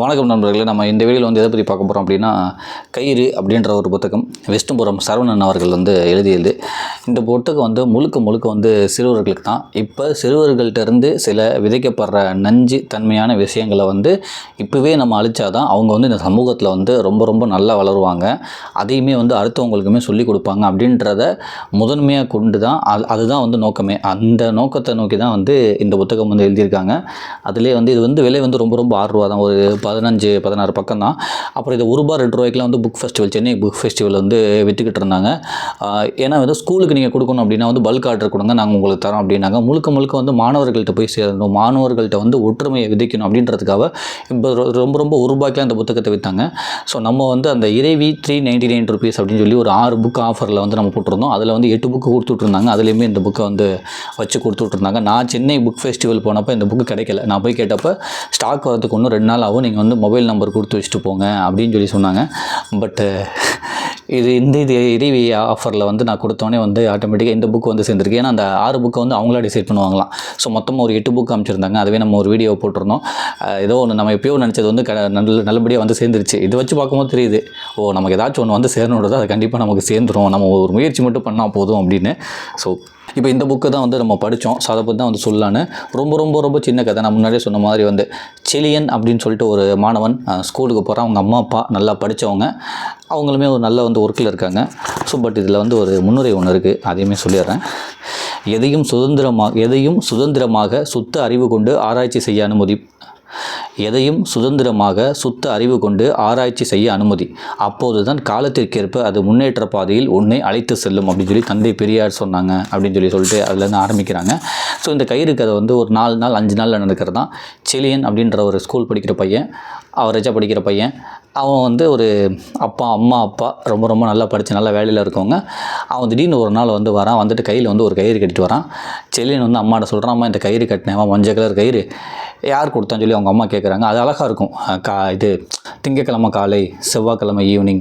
வணக்கம் நண்பர்களே நம்ம இந்த வீடியோவில் வந்து எதை பற்றி பார்க்க போகிறோம் அப்படின்னா கயிறு அப்படின்ற ஒரு புத்தகம் வெஸ்டம்புரம் சரவணன் அவர்கள் வந்து எழுதியது. இந்த புத்தகம் வந்து முழுக்க முழுக்க வந்து சிறுவர்களுக்கு தான். இப்போ சிறுவர்கள்ட்டருந்து சில விதைக்கப்படுற நஞ்சு தன்மையான விஷயங்களை வந்து இப்போவே நம்ம அழிச்சாதான் அவங்க வந்து இந்த சமூகத்தில் வந்து ரொம்ப ரொம்ப நல்லா வளருவாங்க. அதையுமே வந்து அடுத்தவங்களுக்குமே சொல்லிக் கொடுப்பாங்க அப்படின்றத முதன்மையாக கொண்டு தான் அது அதுதான் வந்து நோக்கமே. அந்த நோக்கத்தை நோக்கி தான் வந்து இந்த புத்தகம் வந்து எழுதியிருக்காங்க. அதிலே வந்து இது வந்து விலை வந்து ரொம்ப ரொம்ப ஆறு ரூபா தான் ஒரு பதினஞ்சு பதினாறு பக்கம் தான் அப்புறம் இது ஒரு ரூபா ரெண்டு ரூபாய்க்குலாம் வந்து book festival Chennai book festival வந்து விற்றுக்கிட்டு இருந்தாங்க. ஏன்னா வந்து ஸ்கூலுக்கு நீங்கள் கொடுக்கணும் அப்படின்னா வந்து பல்க் ஆர்டர் கொடுங்க நாங்கள் உங்களுக்கு தரோம் அப்படின்னாங்க. முழுக்க முழுக்க வந்து மாணவர்கள்ட்ட போய் சேரணும் மாணவர்கள்ட்ட வந்து ஒற்றுமையை விதைக்கணும் அப்படின்றதுக்காக இப்போ ரொம்ப ரொம்ப ஒரு ரூபாய்க்குலாம் இந்த புத்தகத்தை விற்றாங்க ஸோ நம்ம வந்து அந்த இறைவி த்ரீ நைன்டி நைன் ருபீஸ் அப்படின்னு சொல்லி ஒரு ஆறு புக் ஆஃபரில் வந்து நம்ம போட்டிருந்தோம். அதில் வந்து எட்டு புக்கு கொடுத்துட்ருந்தாங்க அதுலேயுமே இந்த புக்கை வந்து வச்சு கொடுத்துட்ருந்தாங்க நான் சென்னை புக் ஃபெஸ்டிவல் போனப்போ இந்த புக்கு கிடைக்கல. நான் போய் கேட்டப்போ ஸ்டாக் வரதுக்கு இன்னும் ரெண்டு நாள் ஆகும். நீங்கள் வந்து மொபைல் நம்பர் கொடுத்து வச்சுட்டு போங்க அப்படின்னு சொல்லி சொன்னாங்க. பட்டு இது இந்த இது இறைவி ஆஃபரில் வந்து நான் கொடுத்தோன்னே வந்து ஆட்டோமேட்டிக்காக இந்த புக் வந்து சேர்ந்துருக்கு. ஏன்னா அந்த ஆறு புக்கை வந்து அவங்களா டிசைட் பண்ணுவாங்களாம். ஸோ மொத்தமாக ஒரு எட்டு புக் அமைச்சிருந்தாங்க அதுவே நம்ம ஒரு வீடியோ போட்டிருந்தோம். ஏதோ ஒன்று நம்ம எப்பயோ நினச்சது வந்து க நல்ல நல்லபடியாக வந்து சேர்ந்துருச்சு. இது வச்சு பார்க்கும்போது தெரியுது. ஓ நமக்கு ஏதாச்சும் ஒன்று வந்து சேரணுன்றது அது கண்டிப்பாக நமக்கு சேர்ந்துரும். நம்ம ஒரு முயற்சி மட்டும் பண்ணால் போதும் அப்படின்னு. ஸோ இப்போ இந்த புக்கு தான் வந்து நம்ம படித்தோம் ஸோ அதை பற்றி தான் வந்து சொல்லலான்னு. ரொம்ப ரொம்ப ரொம்ப சின்ன கதை. நான் முன்னாடியே சொன்ன மாதிரி வந்து செலியன் அப்படின்னு சொல்லிட்டு ஒரு மாணவன் ஸ்கூலுக்கு போகிறான் அவங்க அம்மா அப்பா நல்லா படித்தவங்க அவங்களுமே ஒரு நல்ல வந்து ஒர்க்கில் இருக்காங்க. ஸோ பட் இதில் வந்து ஒரு முன்னுரை ஒன்று இருக்குது அதையுமே சொல்லிடுறேன். எதையும் சுதந்திரமாக எதையும் சுதந்திரமாக சுத்த அறிவு கொண்டு ஆராய்ச்சி செய்ய அனுமதி எதையும் சுதந்திரமாக சுத்த அறிவு கொண்டு ஆராய்ச்சி செய்ய அனுமதி. அப்போதுதான் காலத்திற்கேற்ப அது முன்னேற்ற பாதையில் உன்னை அழைத்து செல்லும் அப்படின்னு சொல்லி தந்தை பெரியார் சொன்னாங்க அப்படின்னு சொல்லி சொல்லிட்டு அதுலேருந்து ஆரம்பிக்கிறாங்க. ஸோ இந்த கயிறு கதை வந்து ஒரு நாலு நாள் அஞ்சு நாளில் நடக்கிறது தான் செலியன் அப்படின்ற ஒரு ஸ்கூல் படிக்கிற பையன் அவரேஜாக படிக்கிற பையன் அவன் வந்து ஒரு அப்பா அம்மா அப்பா ரொம்ப ரொம்ப நல்லா படித்து நல்லா வேலையில் இருக்கவங்க. அவன் திடீர்னு ஒரு நாள் வந்து வரான் வந்துட்டு கையில் வந்து ஒரு கயிறு கட்டிட்டு வரான். செல்லின் வந்து அம்மாட்ட சொல்கிறான் அம்மா இந்த கயிறு கட்டினேன் அவன் மஞ்சள் கலர் கயிறு. யார் கொடுத்தான்னு சொல்லி அவங்க அம்மா கேட்குறாங்க அது அழகாக இருக்கும். கா இது திங்கக்கிழமை காலை செவ்வாய்க்கிழமை ஈவினிங்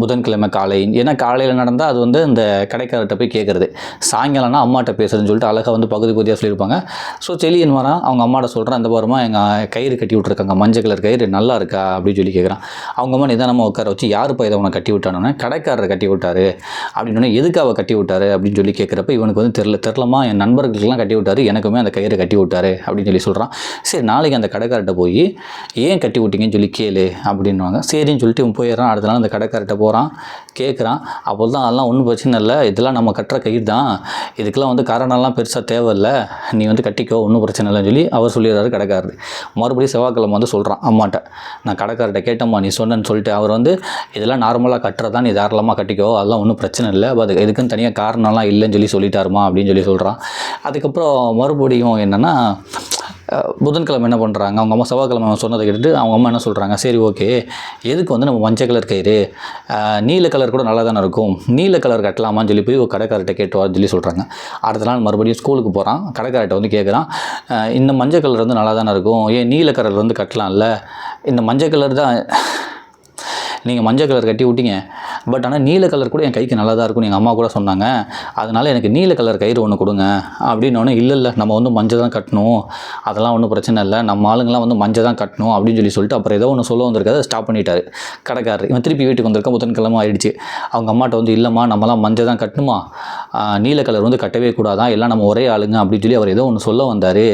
புதன்கிழமை காலை. ஏன்னா காலையில் நடந்தால் அது வந்து இந்த கடைக்காரர்கிட்ட போய் கேட்குறது சாயங்காலம்னா அம்மாட்ட பேசுறதுன்னு சொல்லிட்டு அழகாக வந்து பகுதி பகுதியாக சொல்லியிருப்பாங்க. ஸோ செலியன் வரான் அவங்க அம்மாட்ட சொல்கிறான் இந்த வாரமாக எங்கள் கயிறு கட்டி விட்ருக்காங்க மஞ்சள் கலர் கயிறு நல்லா இருக்கா? அப்படின்னு சொல்லி கேட்குறான் அவங்க அம்மா நிதானமாக உட்கார வச்சு யாருப்பா இதை அவனை கட்டி விட்டானோன்னே? கடைக்காரரை கட்டி விட்டாரு. அப்படின்னு எதுக்கு அவள் கட்டி விட்டாரு? அப்படின்னு சொல்லி கேட்குறப்ப இவனுக்கு வந்து தெரில தெரிலமா என் நண்பர்களுக்கெல்லாம் கட்டி விட்டாரு எனக்குமே அந்த கயிறை கட்டி விட்டாரு. அப்படின்னு சொல்லி சொல்கிறான் சரி நாளைக்கு அந்த கடைக்காரர்கிட்ட போய் ஏன் கட்டி விட்டீங்கன்னு சொல்லி கேளு அப்படின்வாங்க சரின்னு சொல்லிட்டு இவன் போயிடுறான். அடுத்த நாள் அந்த கடைக்காரர்கிட்ட போகிறான் கேட்குறான் அப்போ தான் அதெல்லாம் ஒன்றும் பிரச்சனை இல்லை இதெல்லாம் நம்ம கட்டுற கயிறு தான். இதுக்கெல்லாம் வந்து காரணம்லாம் பெருசாக தேவையில்லை. நீ வந்து கட்டிக்கோ ஒன்றும் பிரச்சனை இல்லைன்னு சொல்லி அவர் சொல்லிடுறாரு கடைக்காரர். மறுபடியும் செவ்வாய்க்கிழமை வந்து சொல்கிறான் அம்மாட்ட. நான் கடைக்கார்ட்ட கேட்டம்மா நீ சொன்னேன்னு சொல்லிட்டு அவர் வந்து இதெல்லாம் நார்மலாக கட்டுறதா நீ தாராளமாக கட்டிக்கோ அதெல்லாம் ஒன்றும் பிரச்சனை இல்லை அது இதுக்குன்னு தனியாக காரணம்லாம் இல்லைன்னு சொல்லி சொல்லிட்டாருமா? அப்படின்னு சொல்லி சொல்கிறான் அதுக்கப்புறம் மறுபடியும் என்னென்னா புதன்கிழமை என்ன பண்ணுறாங்க அவங்க அம்மா செவ்வாய்க்கிழமை சொன்னதை கேட்டுட்டு அவங்க அம்மா என்ன சொல்கிறாங்க சரி ஓகே எதுக்கு வந்து நம்ம மஞ்சள் கலர் கயிறு? நீல கலர் கூட நல்லா தானே இருக்கும் நீல கலர் கட்டலாமான்னு சொல்லி போய் ஒரு கடைக்காரர்கிட்ட கேட்டு வான்னு சொல்லி சொல்கிறாங்க அடுத்த நாள் மறுபடியும் ஸ்கூலுக்கு போகிறான் கடைக்காரர்கிட்ட வந்து கேட்குறான் இந்த மஞ்சள் கலர் வந்து நல்லா தானே இருக்கும் ஏன் நீல கலர் வந்து கட்டலாம்ல? இந்த மஞ்சள் கலர் தான் நீங்கள் மஞ்சள் கலர் கட்டி விட்டீங்க. பட் ஆனால் நீல கலர் கூட என் கைக்கு நல்லா தான் இருக்கும்னு எங்கள் அம்மா கூட சொன்னாங்க. அதனால் எனக்கு நீல கலர் கயிறு ஒன்று கொடுங்க. அப்படின்னோடனே இல்லை இல்லை நம்ம வந்து மஞ்சள் தான் கட்டணும். அதெல்லாம் ஒன்றும் பிரச்சனை இல்லை. நம்ம ஆளுங்கெல்லாம் வந்து மஞ்சள் தான் கட்டணும். அப்படின்னு சொல்லி சொல்லிட்டு அப்புறம் ஏதோ ஒன்று சொல்ல வந்திருக்காது ஸ்டாப் பண்ணிட்டாரு. கடைக்காரர். இவன் திருப்பி வீட்டுக்கு வந்திருக்கான் புதன்கிழமை ஆயிடுச்சு. அவங்க அம்மாட்ட வந்து இல்லைம்மா நம்மலாம் மஞ்சள் தான் கட்டணுமா? நீல கலர் வந்து கட்டவே கூடாதான் எல்லாம் நம்ம ஒரே ஆளுங்க. அப்படின்னு சொல்லி அவர் ஏதோ ஒன்று சொல்ல வந்தார்.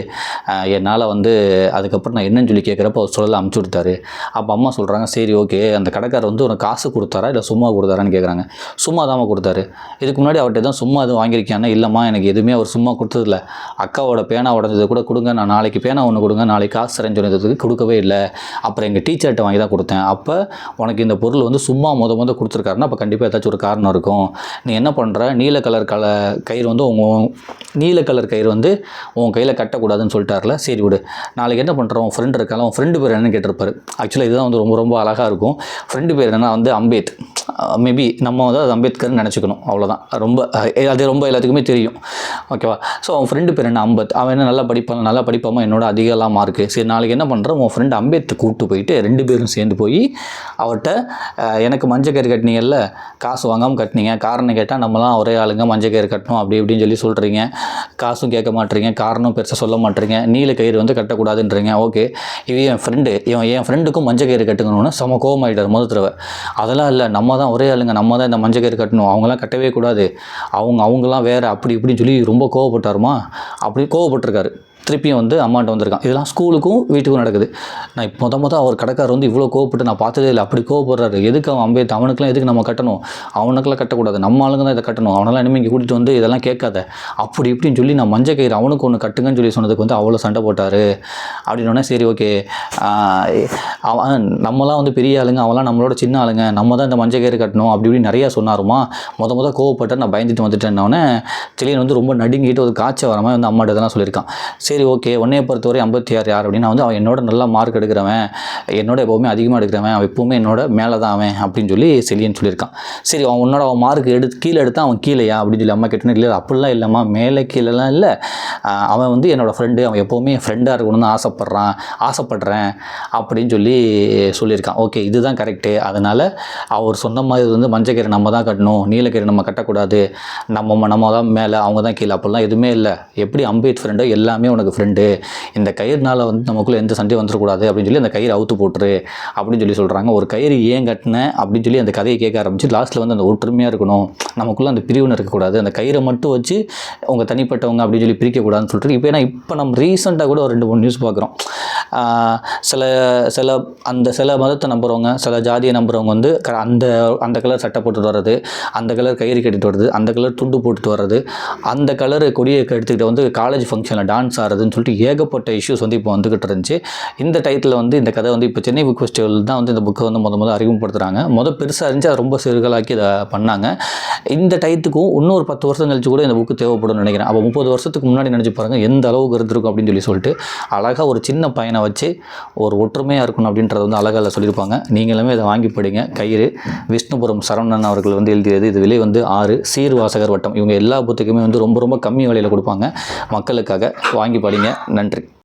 என்னால் வந்து அதுக்கப்புறம் நான் என்னன்னு சொல்லி கேட்குறப்ப அவர் சொல்லலை அமுச்சு கொடுத்தாரு அப்போ அம்மா சொல்கிறாங்க சரி ஓகே. அந்த வேலைக்காரர் வந்து உனக்கு காசு கொடுத்தாரா இல்லை சும்மா கொடுத்தாரான்னு கேட்குறாங்க சும்மா தான் கொடுத்தாரு. இதுக்கு முன்னாடி அவர்கிட்ட தான் சும்மா எதுவும் வாங்கியிருக்கியானா இல்லைம்மா எனக்கு எதுவுமே அவர் சும்மா கொடுத்ததில்ல. அக்காவோட பேனா உடஞ்சது கூட கொடுங்க நான் நாளைக்கு பேனா ஒன்று கொடுங்க நாளைக்கு காசு தரேன்னு சொன்னதுக்கு கொடுக்கவே இல்லை. அப்புறம் எங்கள் டீச்சர்கிட்ட வாங்கி தான் கொடுத்தேன். அப்போ உனக்கு இந்த பொருள் வந்து சும்மா முத முத கொடுத்துருக்காருன்னா அப்போ கண்டிப்பாக ஏதாச்சும் ஒரு காரணம் இருக்கும். நீ என்ன பண்ணுற நீல கலர் கல கயிறு வந்து உங்கள் நீல கலர் கயிறு வந்து உன் கையில் கட்டக்கூடாதுன்னு சொல்லிட்டார்ல சரி விடு. நாளைக்கு என்ன பண்ணுறோம் உன் ஃப்ரெண்டு இருக்கால உன் ஃப்ரெண்டு பேர் என்னன்னு கேட்டிருப்பாரு. ஆக்சுவலாக இதுதான் வந்து ரொம்ப ரொம்ப அழகாக இருக்கும். ஃப்ரெண்டு பேர் என்னென்னா வந்து அம்பேத். மேபி நம்ம வந்து அது அம்பேத்கர்னு நினச்சிக்கணும். அவ்வளோதான் ரொம்ப அது ரொம்ப எல்லாத்துக்குமே தெரியும். ஓகேவா ஸோ அவன் ஃப்ரெண்டு பேர் என்ன? அம்பத். அவன் என்ன நல்லா படிப்பான் நல்லா படிப்பாமல் என்னோட அதிகலாம் மார்க்கு சரி நாளைக்கு என்ன பண்ணுறேன் உன் ஃப்ரெண்டு அம்பேத் கூப்பிட்டு போயிட்டு ரெண்டு பேரும் சேர்ந்து போய் அவர்கிட்ட எனக்கு மஞ்சள் கயிறு கட்டினீங்கல்ல காசு வாங்காமல் கட்டினீங்க. காரணம் கேட்டால் நம்மலாம் ஒரே ஆளுங்க மஞ்சள் கயிறு கட்டணும் அப்படி இப்படின்னு சொல்லி சொல்கிறீங்க காசும் கேட்க மாட்டீங்க. காரணம் பெருசாக சொல்ல மாட்டீங்க. நீல கயிறு வந்து கட்டக்கூடாதுன்றீங்க. ஓகே இவன் என் ஃப்ரெண்டு இவன் என் ஃப்ரெண்டுக்கும் மஞ்சள் கயிறு சம கோபம் ஆகிட்டார் முதல் தடவை அதெல்லாம் இல்லை நம்ம தான் ஒரே ஆளுங்க நம்ம தான் இந்த மஞ்சள் கயிறு கட்டணும். அவங்களாம் கட்டவே கூடாது. அவங்க அவங்களாம் வேறு அப்படி இப்படின்னு சொல்லி ரொம்ப கோவப்பட்டாருமா? அப்படி கோவப்பட்டிருக்காரு. திருப்பியும் வந்து அம்மாட்ட வந்திருக்கான். இதெல்லாம் ஸ்கூலுக்கும் வீட்டுக்கும் நடக்குது. நான் இப்போ மொதல் மொதல் அவர் கடைக்காரர் வந்து இவ்வளோ கோவப்பட்டு நான் பார்த்ததே இல்லை. அப்படி கோவப்படுறாரு. எதுக்கு அவன் அம்பேத் அவனுக்குலாம் எதுக்கு நம்ம கட்டணும்? அவனுக்கெல்லாம் கட்டக்கூடாது. நம்ம ஆளுங்க தான் இதை கட்டணும். அவனெல்லாம் இனிமேல் இங்கே கூட்டிகிட்டு வந்து இதெல்லாம் கேட்காத. அப்படி இப்படின்னு சொல்லி நான் மஞ்சள் கயிறு அவனுக்கு ஒன்று கட்டுங்கன்னு சொல்லி சொன்னதுக்கு வந்து அவ்வளோ சண்டை போட்டார். அப்படின்னோடனே சரி ஓகே. அவன் நம்மலாம் வந்து பெரிய ஆளுங்க. அவன்லாம் நம்மளோட சின்ன ஆளுங்க நம்ம தான் இந்த மஞ்சள் கயிறு கட்டணும் அப்படி இப்படி நிறையா சொன்னாருமா. முத முத கோவப்பட்டு நான் பயந்துட்டு வந்துட்டேன்னொடனே செலியன் வந்து ரொம்ப நடுங்கிட்டு ஒரு காய்ச்சல் வர மாதிரி வந்து அம்மாட்ட இதெல்லாம் சொல்லியிருக்கான். சரி ஓகே உன்னைய பொறுத்தவரை ஐம்பத்தி ஆறு யார் அப்படின்னா வந்து அவன் என்னோட நல்லா மார்க் எடுக்கிறவன் என்னோட எப்போவுமே அதிகமாக எடுக்கிறவன் அவன் எப்போவுமே என்னோட மேலே தான் அவன் அப்படின்னு சொல்லி செலியன் சொல்லியிருக்கான். சரி அவன் உன்னோட அவன் மார்க் எடுத்து கீழே எடுத்தால் அவன் கீழேயா அப்படின்னு சொல்லி அம்மா கேட்டேன்னு இல்லை அப்படிலாம் இல்லைம்மா மேலே கீழெல்லாம் இல்லை. அவன் வந்து என்னோடய ஃப்ரெண்டு அவன் எப்போவுமே ஃப்ரெண்டாக இருக்கணும்னு ஆசைப்பட்றான் ஆசைப்படுறேன் அப்படின்னு சொல்லி சொல்லியிருக்கான். ஓகே இதுதான் கரெக்டு அதனால் அவர் சொன்ன மாதிரி வந்து மஞ்சக்கீரை நம்ம தான் கட்டணும் நீலக்கீரை நம்ம கட்டக்கூடாது. நம்ம நம்ம தான் மேலே அவங்க தான் கீழே. அப்படிலாம் எதுவுமே இல்லை. எப்படி அம்பேத் ஃப்ரெண்டோ எல்லாமே உனக்கு ஃப்ரெண்டு இந்த கயிறுனால வந்து நமக்குள்ளே எந்த சண்டையும் வந்துடக்கூடாது அப்படின்னு சொல்லி அந்த கயிறு அவுத்து போட்டுரு அப்படின்னு சொல்லி சொல்கிறாங்க ஒரு கயிறு ஏன் கட்டினேன் அப்படின்னு சொல்லி அந்த கதையை கேட்க ஆரம்பிச்சு லாஸ்ட்டில் வந்து அந்த ஒற்றுமையாக இருக்கணும். நமக்குள்ளே அந்த பிரிவினை இருக்கக்கூடாது. அந்த கயிறை மட்டும் வச்சு அவங்க தனிப்பட்டவங்க அப்படின்னு சொல்லி பிரிக்கக்கூடாதுன்னு சொல்லிட்டு இப்போ ஏன்னா இப்போ நம்ம ரீசெண்டாக கூட ஒரு ரெண்டு மூணு நியூஸ் பார்க்குறோம். சில சில அந்த சில மதத்தை நம்புகிறவங்க சில ஜாதி ஜாதியை நம்புகிறவங்க வந்து க- அந்த அந்த கலர் சட்டை போட்டுட்டு வர்றது அந்த கலர் கயிறு கட்டிட்டு வர்றது அந்த கலர் துண்டு போட்டுட்டு வர்றது அந்த கலர் கொடியை எடுத்துக்கிட்டு வந்து காலேஜ் ஃபங்க்ஷனில் டான்ஸ் ஆடுறதுன்னு சொல்லிட்டு ஏகப்பட்ட இஷ்யூஸ் வந்து இப்போ வந்துக்கிட்டு இருந்துச்சு. இந்த டைட்டில் வந்து இந்த கதை வந்து இப்போ சென்னை புக் ஃபெஸ்டிவல் தான் வந்து இந்த புக்கை வந்து முத முத அறிமுகப்படுத்துகிறாங்க மொதல் பெருசாக இருந்துச்சு அது ரொம்ப சிறுகளாக்கி இதை பண்ணாங்க. இந்த டைத்துக்கும் இன்னொரு பத்து வருஷம் கழிச்சு கூட இந்த புக்கு தேவைப்படும்னு நினைக்கிறேன். அப்போ முப்பது வருஷத்துக்கு முன்னாடி நினச்சி பாருங்கள் எந்த அளவுக்கு இருந்திருக்கும் அப்படின்னு சொல்லி சொல்லிட்டு அழகாக ஒரு சின்ன பையனை வச்சு ஒரு ஒற்றுமையாக இருக்கணும் அப்படின்றத வந்து அழகாக சொல்லியிருப்பாங்க. நீங்களுமே இதை வாங்கி படிங்க. கயிறு. விஷ்ணுபுரம் சரவணன் அவர்கள் வந்து எழுதியது. இது விலை வந்து ஆறு. சீர்வாசகர் வட்டம். இவங்க எல்லா புத்தகமே வந்து ரொம்ப ரொம்ப கம்மி விலையில் கொடுப்பாங்க. மக்களுக்காக வாங்கி படிங்க. நன்றி.